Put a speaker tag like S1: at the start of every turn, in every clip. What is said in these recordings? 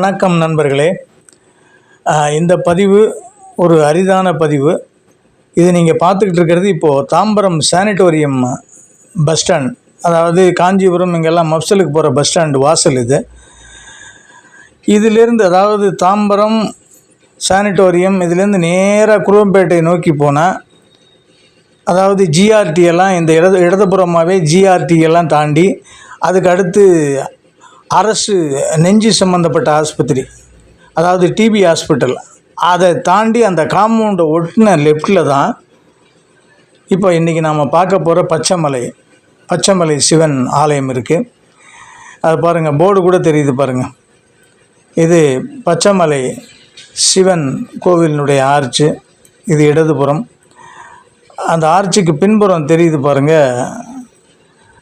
S1: வணக்கம் நண்பர்களே. இந்த பதிவு ஒரு அரிதான பதிவு. இது நீங்கள் பார்த்துக்கிட்டு இருக்கிறது இப்போது தாம்பரம் சானிட்டோரியம் பஸ் ஸ்டாண்ட். அதாவது காஞ்சிபுரம் இங்கெல்லாம் மப்சலுக்கு போகிற பஸ் ஸ்டாண்டு வாசல் இது. இதிலிருந்து அதாவது தாம்பரம் சானிட்டோரியம் இதுலேருந்து நேராக குருவம்பேட்டை நோக்கி போனால் அதாவது ஜிஆர்டி எல்லாம் இந்த இடது இடதுபுறமாகவே ஜிஆர்டி எல்லாம் தாண்டி அதுக்கு அடுத்து அரசு நெஞ்சு சம்மந்தப்பட்ட ஆஸ்பத்திரி அதாவது டிபி ஹாஸ்பிட்டல் அதை தாண்டி அந்த காம்பவுண்டை ஒட்டின லெஃப்டில் தான் இப்போ இன்றைக்கி நாம் பார்க்க போகிற பச்சைமலை பச்சைமலை சிவன் ஆலயம் இருக்குது அது பாருங்கள் போர்டு கூட தெரியுது பாருங்கள் இது பச்சைமலை சிவன் கோவிலினுடைய ஆர்ச்சு இது இடதுபுறம். அந்த ஆர்ச்சுக்கு பின்புறம் தெரியுது பாருங்கள்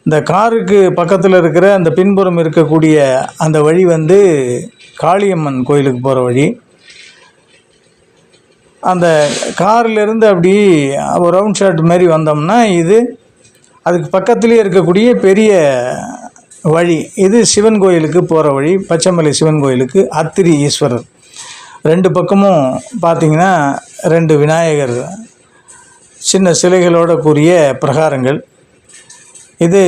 S1: இந்த காருக்கு பக்கத்தில் இருக்கிற அந்த பின்புறம் இருக்கக்கூடிய அந்த வழி வந்து காளியம்மன் கோயிலுக்கு போகிற வழி. அந்த கார்லேருந்து அப்படி ஒரு ரவுண்ட் ஷாட் மாதிரி வந்தோம்னா இது அதுக்கு பக்கத்துலேயே இருக்கக்கூடிய பெரிய வழி. இது சிவன் கோயிலுக்கு போகிற வழி. பச்சைமலை சிவன் கோயிலுக்கு அத்திரி ஈஸ்வரர். ரெண்டு பக்கமும் பார்த்திங்கன்னா ரெண்டு விநாயகர். சின்ன சிலைகளோட கூடிய பிரகாரங்கள். இது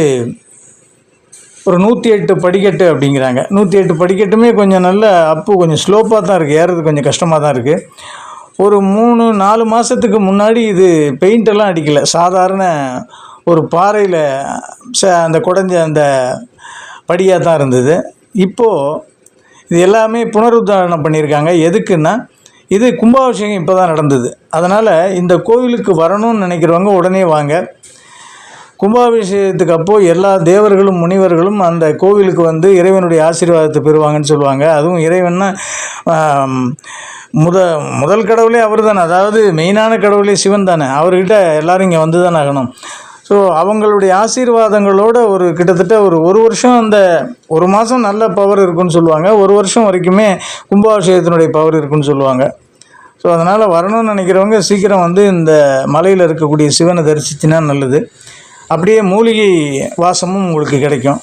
S1: ஒரு நூற்றி எட்டு படிக்கட்டு அப்படிங்கிறாங்க. நூற்றி எட்டு படிக்கட்டுமே கொஞ்சம் நல்ல அப்பு கொஞ்சம் ஸ்லோப்பாக தான் இருக்குது ஏறுறது கொஞ்சம் கஷ்டமாக தான் இருக்குது ஒரு மூணு நாலு மாதத்துக்கு முன்னாடி இது பெயிண்டெல்லாம் அடிக்கலை. சாதாரண ஒரு பாறையில் ச அந்த குடஞ்ச அந்த படியாக தான் இருந்தது. இப்போது இது எல்லாமே புனருத்தாரணம் பண்ணியிருக்காங்க. எதுக்குன்னா இது கும்பாபிஷேகம் இப்போ தான் நடந்தது. அதனால் இந்த கோவிலுக்கு வரணும்னு நினைக்கிறவங்க உடனே வாங்க. கும்பாபிஷேகத்துக்கு அப்போது எல்லா தேவர்களும் முனிவர்களும் அந்த கோவிலுக்கு வந்து இறைவனுடைய ஆசீர்வாதத்தை பெறுவாங்கன்னு சொல்லுவாங்க. அதுவும் இறைவன்னா முத முதல் கடவுளே அவர் தானே அதாவது மெயினான கடவுளே சிவன் தானே. அவர்கிட்ட எல்லாரும் இங்கே வந்து தான் ஆகணும். ஸோ அவங்களுடைய ஆசீர்வாதங்களோட ஒரு கிட்டத்தட்ட ஒரு ஒரு வருஷம் அந்த ஒரு மாதம் நல்ல பவர் இருக்குன்னு சொல்லுவாங்க. ஒரு வருஷம் வரைக்குமே கும்பாபிஷேகத்தினுடைய பவர் இருக்குன்னு சொல்லுவாங்க. ஸோ அதனால் வரணும்னு நினைக்கிறவங்க சீக்கிரம் வந்து இந்த மலையில் இருக்கக்கூடிய சிவனை தரிசிச்சுன்னா நல்லது. அப்படியே மூலிகை வாசமும் உங்களுக்கு கிடைக்கும்.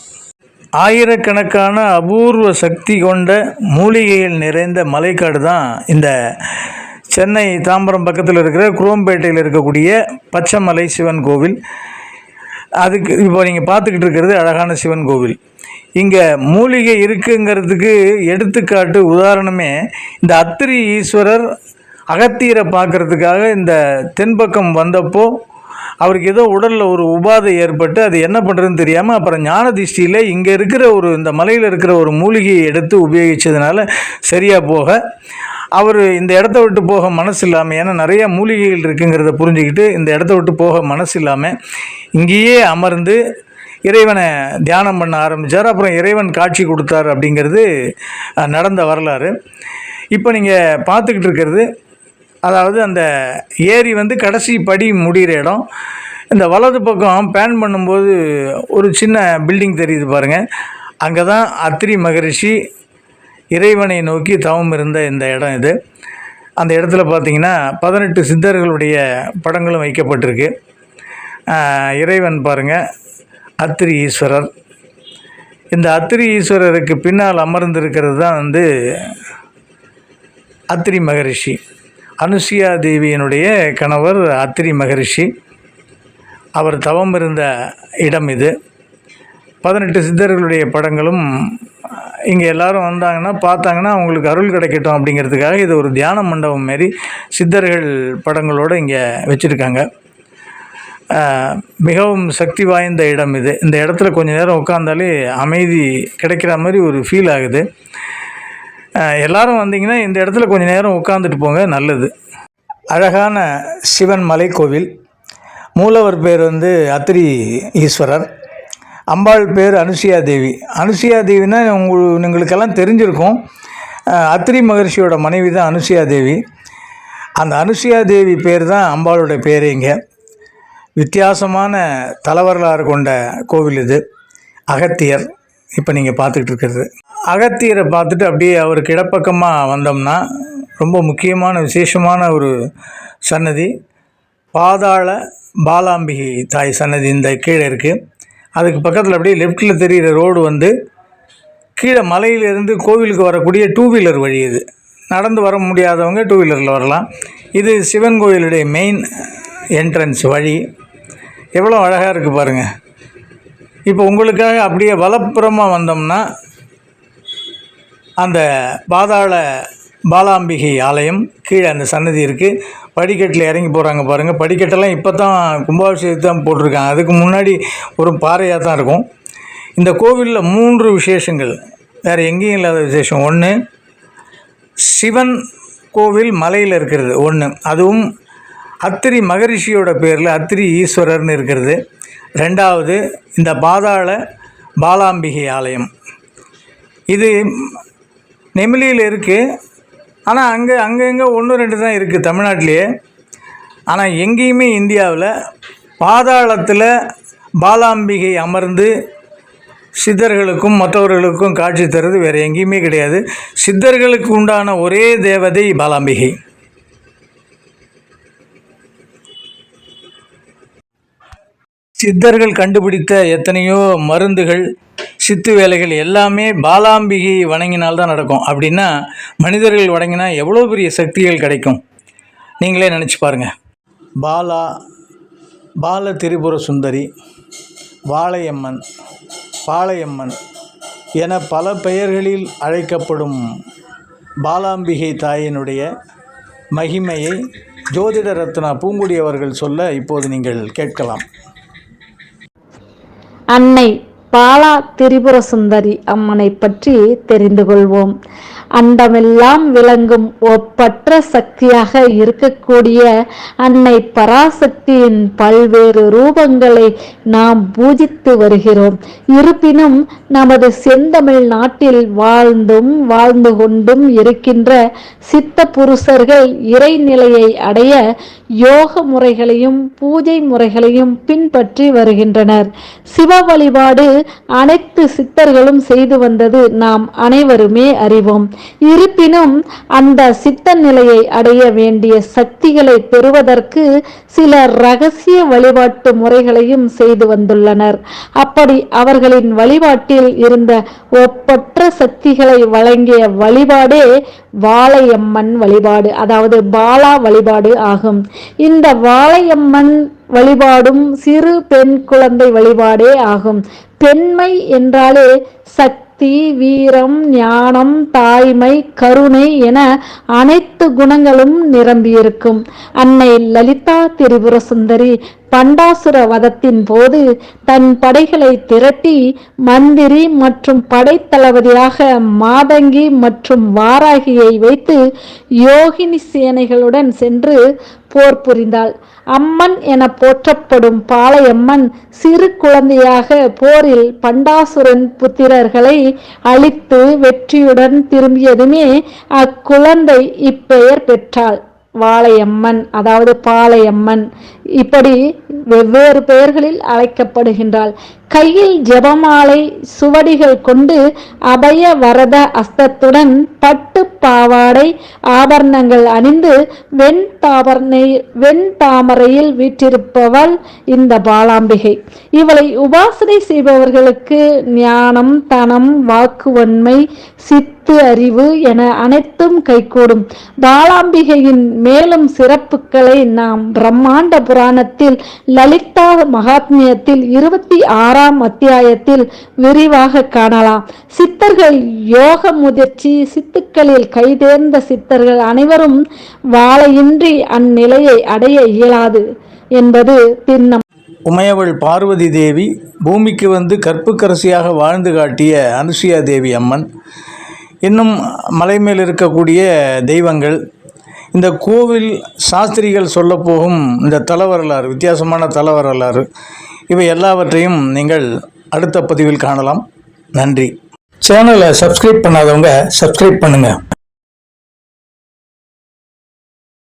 S1: ஆயிரக்கணக்கான அபூர்வ சக்தி கொண்ட மூலிகைகள் நிறைந்த மலைக்காடு தான் இந்த சென்னை தாம்பரம் பக்கத்தில் இருக்கிற குரோம்பேட்டையில் இருக்கக்கூடிய பச்சைமலை சிவன் கோவில். அதுக்கு இப்போ நீங்கள் பார்த்துக்கிட்டு இருக்கிறது அழகான சிவன் கோவில். இங்கே மூலிகை இருக்குங்கிறதுக்கு எடுத்துக்காட்டு உதாரணமே இந்த அத்திரி ஈஸ்வரர் அகத்தியரை பார்க்கறதுக்காக இந்த தென்பக்கம் வந்தப்போ அவருக்கு ஏதோ உடலில் ஒரு உபாதை ஏற்பட்டு அது என்ன பண்ணுறதுன்னு தெரியாமல் அப்புறம் ஞான திஷ்டியில் இங்கே இருக்கிற ஒரு இந்த மலையில் இருக்கிற ஒரு மூலிகையை எடுத்து உபயோகித்ததுனால சரியாக போக. அவர் இந்த இடத்த விட்டு போக மனசு இல்லாமல் ஏன்னா நிறையா மூலிகைகள் இருக்குங்கிறத புரிஞ்சுக்கிட்டு இந்த இடத்த விட்டு போக மனசு இல்லாமல் இங்கேயே அமர்ந்து இறைவனை தியானம் பண்ண ஆரம்பித்தார் அப்புறம் இறைவன் காட்சி கொடுத்தார் அப்படிங்கிறது நடந்த வரலாறு. இப்போ நீங்கள் பார்த்துக்கிட்டு இருக்கிறது அதாவது அந்த ஏரி வந்து கடைசி படி முடிகிற இடம். இந்த வலது பக்கம் பேன் பண்ணும்போது ஒரு சின்ன பில்டிங் தெரியுது பாருங்கள் அங்கே தான் அத்திரி மகரிஷி இறைவனை நோக்கி தவம் இருந்த இந்த இடம் இது. அந்த இடத்துல பார்த்தீங்கன்னா பதினெட்டு சித்தர்களுடைய படங்களும் வைக்கப்பட்டிருக்கு. இறைவன் பாருங்கள் அத்திரி ஈஸ்வரர். இந்த அத்திரி ஈஸ்வரருக்கு பின்னால் அமர்ந்திருக்கிறது தான் வந்து அத்திரி மகரிஷி. அனுசுயா தேவியினுடைய கணவர் அத்திரி மகரிஷி. அவர் தவம் இருந்த இடம் இது. பதினெட்டு சித்தர்களுடைய படங்களும் இங்கே எல்லாரும் வந்தாங்கன்னா பார்த்தாங்கன்னா அவங்களுக்கு அருள் கிடைக்கட்டும் அப்படிங்கிறதுக்காக இது ஒரு தியான மண்டபம் மாரி சித்தர்கள் படங்களோடு இங்கே வச்சுருக்காங்க. மிகவும் சக்தி வாய்ந்த இடம் இது. இந்த இடத்துல கொஞ்ச நேரம் உட்காந்தாலே அமைதி கிடைக்கிற மாதிரி ஒரு ஃபீல் ஆகுது. எல்லாரும் வந்தீங்கன்னா இந்த இடத்துல கொஞ்ச நேரம் உட்காந்துட்டு போங்க நல்லது. அழகான சிவன் மலைக்கோவில். மூலவர் பேர் வந்து அத்திரி ஈஸ்வரர். அம்பாள் பேர் அனுசியா தேவி. அனுசியா தேவினா உங்கள் உங்களுக்கெல்லாம் தெரிஞ்சிருக்கும். அத்திரி மகர்ஷியோட மனைவி தான் அனுசியா தேவி. அந்த அனுசியா தேவி பேர் தான் அம்பாளோட பேர் இங்கே. வித்தியாசமான தலவரலாறு கொண்ட கோவில் இது. அகத்தியர். இப்போ நீங்கள் பார்த்துக்கிட்டு இருக்கிறது. அகத்தியரை பார்த்துட்டு அப்படியே அவருக்கு இடப்பக்கமாக வந்தோம்னா ரொம்ப முக்கியமான விசேஷமான ஒரு சன்னதி. பாதாள பாலாம்பிகை தாய் சன்னதி இந்த கீழே இருக்குது அதுக்கு பக்கத்தில் அப்படியே லெஃப்ட்டில் தெரிகிற ரோடு வந்து கீழே மலையிலிருந்து கோவிலுக்கு வரக்கூடிய டூ வீலர் வழி இது. நடந்து வர முடியாதவங்க டூ வீலரில் வரலாம். இது சிவன் கோயிலுடைய மெயின் என்ட்ரன்ஸ் வழி. எவ்வளோ அழகாக இருக்குது பாருங்கள் இப்போ உங்களுக்காக அப்படியே வலப்புறமாக வந்தோம்னா அந்த பாதாள பாலாம்பிகை ஆலயம் கீழே அந்த சன்னதி இருக்குது படிக்கட்டில் இறங்கி போகிறாங்க பாருங்கள் படிக்கட்டெல்லாம் இப்போ தான் கும்பாபிஷேகத்து தான் போட்டிருக்காங்க. அதுக்கு முன்னாடி ஒரு பாறையாக தான் இருக்கும். இந்த கோவிலில் மூன்று விசேஷங்கள். வேறு எங்கேயும் இல்லாத விசேஷம். ஒன்று சிவன் கோவில் மலையில் இருக்கிறது. ஒன்று அதுவும் அத்திரி மகரிஷியோட பேரில் அத்திரி ஈஸ்வரர்னு இருக்கிறது. ரெண்டாவது இந்த பாதாள பாலாம்பிகை ஆலயம். இது நெமிலியில் இருக்குது ஆனால் அங்கே அங்கங்கே ஒன்று ரெண்டு தான் இருக்குது தமிழ்நாட்டிலேயே. ஆனால் எங்கேயுமே இந்தியாவில் பாதாளத்தில் பாலாம்பிகை அமர்ந்து சித்தர்களுக்கும் மற்றவர்களுக்கும் காட்சி தருவது வேறு எங்கேயுமே கிடையாது. சித்தர்களுக்கு உண்டான ஒரே தேவதை பாலாம்பிகை. சித்தர்கள் கண்டுபிடித்த எத்தனையோ மருந்துகள் சித்து வேலைகள் எல்லாமே பாலாம்பிகை வணங்கினால்தான் நடக்கும். அப்படின்னா மனிதர்கள் வணங்கினா எவ்வளோ பெரிய சக்திகள் கிடைக்கும்? நீங்களே நினச்சி பாருங்கள் பாலா பால திரிபுர சுந்தரி வாழையம்மன் பாளையம்மன் என பல பெயர்களில் அழைக்கப்படும் பாலாம்பிகை தாயினுடைய மகிமையை ஜோதிட ரத்னா பூங்குடி அவர்கள் சொல்ல இப்போது நீங்கள் கேட்கலாம்.
S2: அன்னை பாலா திரிபுர சுந்தரி அம்மனை பற்றி தெரிந்து கொள்வோம். அண்டமெல்லாம் விளங்கும் ஒப்பற்ற சக்தியாக இருக்கக்கூடிய அன்னை பராசக்தியின் பல்வேறு ரூபங்களை நாம் பூஜித்து வருகிறோம். இருப்பினும் நமது செந்தமிழ் நாட்டில் வாழ்ந்தும் வாழ்ந்து கொண்டும் இருக்கின்ற சித்த புருஷர்கள் இறைநிலையை அடைய யோக முறைகளையும் பூஜை முறைகளையும் பின்பற்றி வருகின்றனர். சிவ வழிபாடு அனைத்து சித்தர்களும் செய்து வந்தது நாம் அனைவருமே அறிவோம். இருப்பினும் அந்த சித்த நிலையை அடைய வேண்டிய சக்திகளை பெறுவதற்கு சில ரகசிய வழிபாட்டு முறைகளையும் செய்து வந்துள்ளனர். அப்படி அவர்களின் வழிபாட்டில் இருந்த ஒப்பற்ற சக்திகளை வழங்கிய வழிபாடே வாழையம்மன் வழிபாடு அதாவது பாலா வழிபாடு ஆகும். இந்த வாழையம்மன் வழிபாடும் சிறு பெண் குழந்தை வழிபாடே ஆகும். பெண்மை என்றாலே சக்தி வீரம் ஞானம் தாய்மை கருணை என அனைத்து குணங்களும் நிரம்பியிருக்கும். அன்னை லலிதா திரிபுர சுந்தரி பண்டாசுர வதத்தின் போது தன் படைகளை திரட்டி மந்திரி மற்றும் படைத்தளபதியாக மாதங்கி மற்றும் வாராகியை வைத்து யோகினி சேனைகளுடன் சென்று போர் புரிந்தாள். அம்மன் என போற்றப்படும் பாளையம்மன் சிறு குழந்தையாக போரில் பண்டாசுரன் புத்திரர்களை அழித்து வெற்றியுடன் திரும்பியதுமே அக்குழந்தை இப்பெயர் பெற்றாள். வாழையம்மன் அதாவது பாளையம்மன் இப்படி வெவ்வேறு பெயர்களில் அழைக்கப்படுகின்றாள். கையில் ஜெபமாலை சுவடிகள் கொண்டு அபய வரத அஸ்தத்துடன் பட்டு பாவாடை ஆபரணங்கள் அணிந்து வெண் தாபரணை வெண் தாமரையில் வீற்றிருப்பவள் இந்த பாலாம்பிகை. இவளை உபாசனை செய்பவர்களுக்கு ஞானம் தனம் வாக்குவன்மை சித்து அறிவு என அனைத்தும் கைகூடும். பாலாம்பிகையின் மேலும் சிறப்புகளை நாம் பிரம்மாண்ட புராணத்தில் லலிதா மகாத்மியத்தில் இருபத்தி ஆறு ஆறாம் அத்தியாயத்தில் விரிவாக காணலாம். சித்தர்கள் யோக முதிர்ச்சி சித்துக்களில் கைதேர்ந்த சித்தர்கள் அனைவரும் வாழையின்றி அந்நிலையை அடைய இயலாது என்பது திண்ணம்.
S1: உமையவள் பார்வதி தேவி பூமிக்கு வந்து கற்புக்கரசியாக வாழ்ந்து காட்டிய அனுசுயா தேவி அம்மன். இன்னும் மலை மேல் இருக்கக்கூடிய தெய்வங்கள். இந்த கோவில் சாஸ்திரிகள் சொல்லப்போகும் இந்த தல வரலாறு வித்தியாசமான தல வரலாறு இவை எல்லாவற்றையும் நீங்கள் அடுத்த பதிவில் காணலாம். நன்றி. சேனலை சப்ஸ்கிரைப் பண்ணாதவங்க சப்ஸ்கிரைப் பண்ணுங்கள்